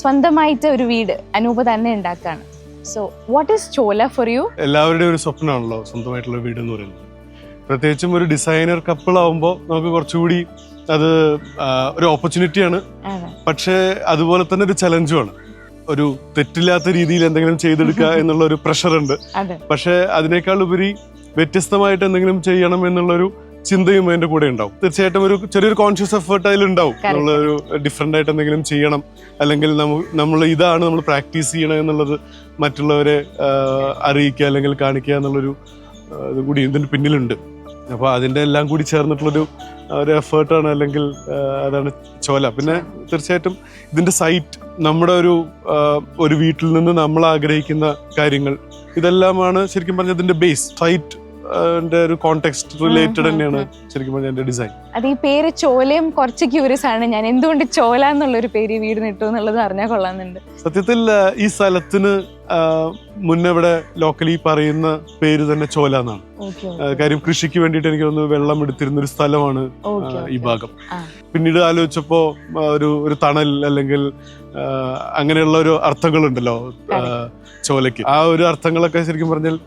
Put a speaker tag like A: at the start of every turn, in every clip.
A: സ്വന്തമായിട്ട് ഒരു വീട് അനൂപ് തന്നെ ഉണ്ടാക്കാണ്. സോ വാട്ട് ഈസ് ചോല ഫോർ യു
B: എല്ലാവരുടെയും ഒരു സ്വപ്നമാണല്ലോ സ്വന്തമായിട്ടുള്ള വീട് എന്ന് പറയുന്നത്. പ്രത്യേകിച്ചും ഒരു ഡിസൈനർ കപ്പിൾ ആവുമ്പോൾ നമുക്ക് കുറച്ചുകൂടി അത് ഒരു ഓപ്പർച്യൂണിറ്റിയാണ് പക്ഷേ അതുപോലെ തന്നെ ഒരു ചലഞ്ചുമാണ് ഒരു തെറ്റില്ലാത്ത രീതിയിൽ എന്തെങ്കിലും ചെയ്തെടുക്കുക എന്നുള്ള ഒരു പ്രഷർ ഉണ്ട് പക്ഷേ അതിനേക്കാൾ ഉപരി വ്യത്യസ്തമായിട്ട് എന്തെങ്കിലും ചെയ്യണം എന്നുള്ളൊരു ചിന്തയും അതിന്റെ കൂടെ ഉണ്ടാവും. തീർച്ചയായിട്ടും ഒരു ചെറിയൊരു കോൺഷ്യസ് എഫേർട്ട് അതിലുണ്ടാവും. നമ്മളൊരു ഡിഫറെന്റ് ആയിട്ട് എന്തെങ്കിലും ചെയ്യണം. അല്ലെങ്കിൽ നമ്മൾ ഇതാണ് നമ്മൾ പ്രാക്ടീസ് ചെയ്യണം എന്നുള്ളത് മറ്റുള്ളവരെ അറിയിക്കുക അല്ലെങ്കിൽ കാണിക്കുക എന്നുള്ളൊരു ഇത് കൂടി ഇതിന് പിന്നിലുണ്ട്. അപ്പോൾ അതിന്റെ എല്ലാം കൂടി ചേർന്നിട്ടുള്ളൊരു ഒരു എഫേർട്ടാണ് അല്ലെങ്കിൽ അതാണ് ചോല. പിന്നെ തീർച്ചയായിട്ടും ഇതിന്റെ സൈറ്റ് നമ്മുടെ ഒരു ഒരു വീട്ടിൽ നിന്ന് നമ്മൾ ആഗ്രഹിക്കുന്ന കാര്യങ്ങൾ ഇതെല്ലാമാണ് ശരിക്കും പറഞ്ഞാൽ ഇതിന്റെ ബേസ് സൈറ്റ് ഒരു കോണ്ടെക്സ്റ്റ് റിലേറ്റഡ് തന്നെയാണ് ശരിക്കും പറഞ്ഞാൽ എന്റെ ഡിസൈൻ
A: അത് ഈ പേര് ചോലയും കുറച്ച് ക്യൂരിയസ് ആണ്. ഞാൻ എന്തുകൊണ്ട് ചോല എന്നുള്ള ഒരു പേര് ഈ വീട് നിട്ടു എന്നുള്ളത് അറിഞ്ഞാൽ കൊള്ളാന്നുണ്ട്
B: സത്യത്തിൽ ഈ സ്ഥലത്തിന് മുന്നവിടെ മുന്നേ ലോക്കലി പറയുന്ന പേര് തന്നെ ചോല എന്നാണ്. കാര്യം കൃഷിക്ക് വേണ്ടിയിട്ട് എനിക്ക് തോന്നുന്നു വെള്ളം എടുത്തിരുന്ന ഒരു സ്ഥലമാണ് ഈ ഭാഗം. പിന്നീട് ആലോചിച്ചപ്പോ ഒരു ഒരു തണൽ അല്ലെങ്കിൽ അങ്ങനെയുള്ള ഒരു അർത്ഥങ്ങളുണ്ടല്ലോ ഉണ്ടല്ലോ ചോലയ്ക്ക്. ആ ഒരു അർത്ഥങ്ങളൊക്കെ ശരിക്കും പറഞ്ഞാൽ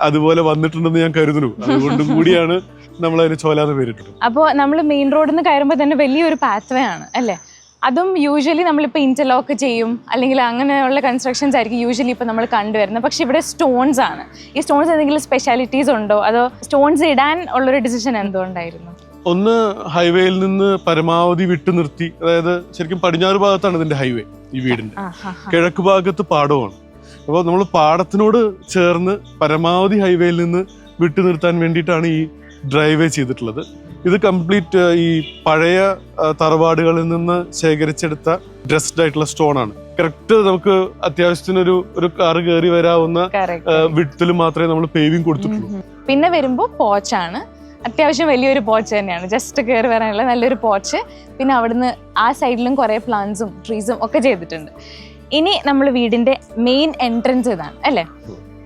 B: അതുപോലെ വന്നിട്ടുണ്ടെന്ന് ഞാൻ കരുതുന്നു. അതുകൊണ്ടും കൂടിയാണ് നമ്മൾ അതിന് ചോലാന്ന് പേരിട്ടത്.
A: അപ്പോൾ നമ്മൾ മെയിൻ റോഡിൽ നിന്ന് കയറുമ്പോൾ തന്നെ വലിയൊരു പാത്വേ ആണ് അല്ലേ? അതും യൂഷ്വലി നമ്മളിപ്പോൾ ഇന്റർലോക്ക് ചെയ്യും അല്ലെങ്കിൽ അങ്ങനെയുള്ള കൺസ്ട്രക്ഷൻസ് ആയിരിക്കും യൂഷ്വലി ഇപ്പോൾ നമ്മൾ കണ്ടുവരുന്നത്. പക്ഷെ ഇവിടെ സ്റ്റോൺസ് ആണ്. ഈ സ്റ്റോൺസ് എന്തെങ്കിലും സ്പെഷ്യാലിറ്റീസ് ഉണ്ടോ? അതോ സ്റ്റോൺസ് ഇടാൻ ഉള്ളൊരു ഡിസിഷൻ എന്തുകൊണ്ടായിരുന്നു?
B: ഒന്ന് ഹൈവേയിൽ നിന്ന് പരമാവധി വിട്ടു നിർത്തി അതായത് ശരിക്കും പടിഞ്ഞാറ് ഭാഗത്താണ് ഇതിന്റെ ഹൈവേ ഈ വീടിന്റെ. കിഴക്ക് ഭാഗത്ത് പാടമാണ് അപ്പോൾ നമ്മൾ പാടത്തിനോട് ചേർന്ന് പരമാവധി ഹൈവേയിൽ നിന്ന് വിട്ടു നിർത്താൻ വേണ്ടിയിട്ടാണ് ഈ ഡ്രൈവേ ചെയ്തിട്ടുള്ളത്. ഇത് കംപ്ലീറ്റ് ഈ പഴയ തറവാടുകളിൽ നിന്ന് ശേഖരിച്ചെടുത്ത ഡ്രസ്ഡ് ആയിട്ടുള്ള സ്റ്റോൺ ആണ് കറക്റ്റ് നമുക്ക് അത്യാവശ്യത്തിനൊരു ഒരു കാറ് കയറി വരാവുന്ന വിട്ടിൽ മാത്രമേ നമ്മൾ പേവിങ് കൊടുത്തിട്ടുള്ളൂ.
A: പിന്നെ വരുമ്പോൾ പോച്ചാണ് അത്യാവശ്യം വലിയൊരു പോച്ച് തന്നെയാണ്. ജസ്റ്റ് കയറി വരാനുള്ള നല്ലൊരു പോച്ച് പിന്നെ അവിടുന്ന് ആ സൈഡിലും കുറേ പ്ലാന്റ്സും ട്രീസും ഒക്കെ ചെയ്തിട്ടുണ്ട്. ഇനി നമ്മൾ വീടിന്റെ മെയിൻ എൻട്രൻസ് ഇതാണ് അല്ലേ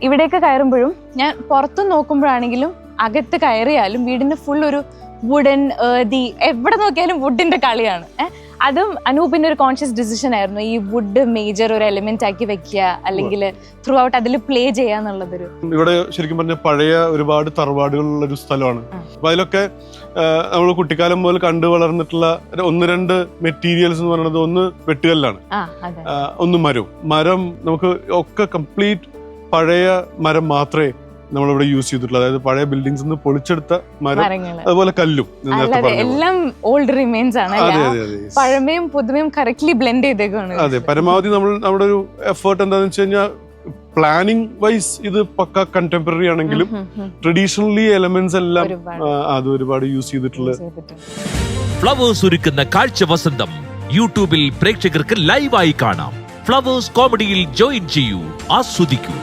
A: ഇവിടേക്ക് കയറുമ്പോഴും ഞാൻ പുറത്തു നോക്കുമ്പോഴാണെങ്കിലും അകത്ത് കയറിയാലും വീടിന്റെ ഫുൾ ഒരു വുഡൻ ഏതി എവിടെ നോക്കിയാലും വുഡിന്റെ കളിയാണ് ഏ? അതും അനൂപിന്റെ ഒരു കോൺഷ്യസ് ഡിസിഷൻ ആയിരുന്നു. ഈ വുഡ് മേജർ ഒരു എലിമെന്റ് ആക്കി വെക്കുക അല്ലെങ്കിൽ ത്രൂ ഔട്ട് അതിൽ പ്ലേ ചെയ്യുക എന്നുള്ളതൊരു.
B: ഇവിടെ ശരിക്കും പറഞ്ഞ പഴയ ഒരുപാട് തറവാടുകളുള്ള ഒരു സ്ഥലമാണ്. അപ്പൊ അതിലൊക്കെ നമ്മൾ കുട്ടിക്കാലം മുതൽ കണ്ടു വളർന്നിട്ടുള്ള ഒന്ന് രണ്ട് മെറ്റീരിയൽസ് എന്ന് പറയുന്നത് ഒന്ന് വെട്ടുകല്ലാണ്. ഒന്ന് മരവും മരം നമുക്ക് ഒക്കെ കംപ്ലീറ്റ് പഴയ മരം മാത്രമേ നമ്മളിവിടെ യൂസ് ചെയ്തിട്ടുള്ളത്. അതായത് പഴയ ബിൽഡിങ്സ് നിന്ന് പൊളിച്ചെടുത്ത മരം അതുപോലെ കല്ലും.
A: എല്ലാം ഓൾഡ് റിമെയിൻസ് ആണ്. പഴമയും പുതുമയും കറക്റ്റ്ലി ബ്ലെൻഡ് ചെയ്തേക്കാണ്
B: അതെ പരമാവധി നമ്മൾ നമ്മുടെ ഒരു എഫേർട്ട് എന്താണെന്ന് വെച്ച് കഴിഞ്ഞാൽ പ്ലാനിങ് വൈസ് ഇത് പക്ക കണ്ടംപററി ആണെങ്കിലും ട്രഡീഷണലി എലമെന്റ്സ് എല്ലാം അത് ഒരുപാട് യൂസ് ചെയ്തിട്ടുള്ള
C: ഫ്ലവേഴ്സ് ഒരുക്കുന്ന കാഴ്ച വസന്തം യൂട്യൂബിൽ പ്രേക്ഷകർക്ക് ലൈവായി കാണാം. ഫ്ലവേഴ്സ് കോമഡിയിൽ ജോയിൻ ചെയ്യൂ ആസ്വദിക്കൂ.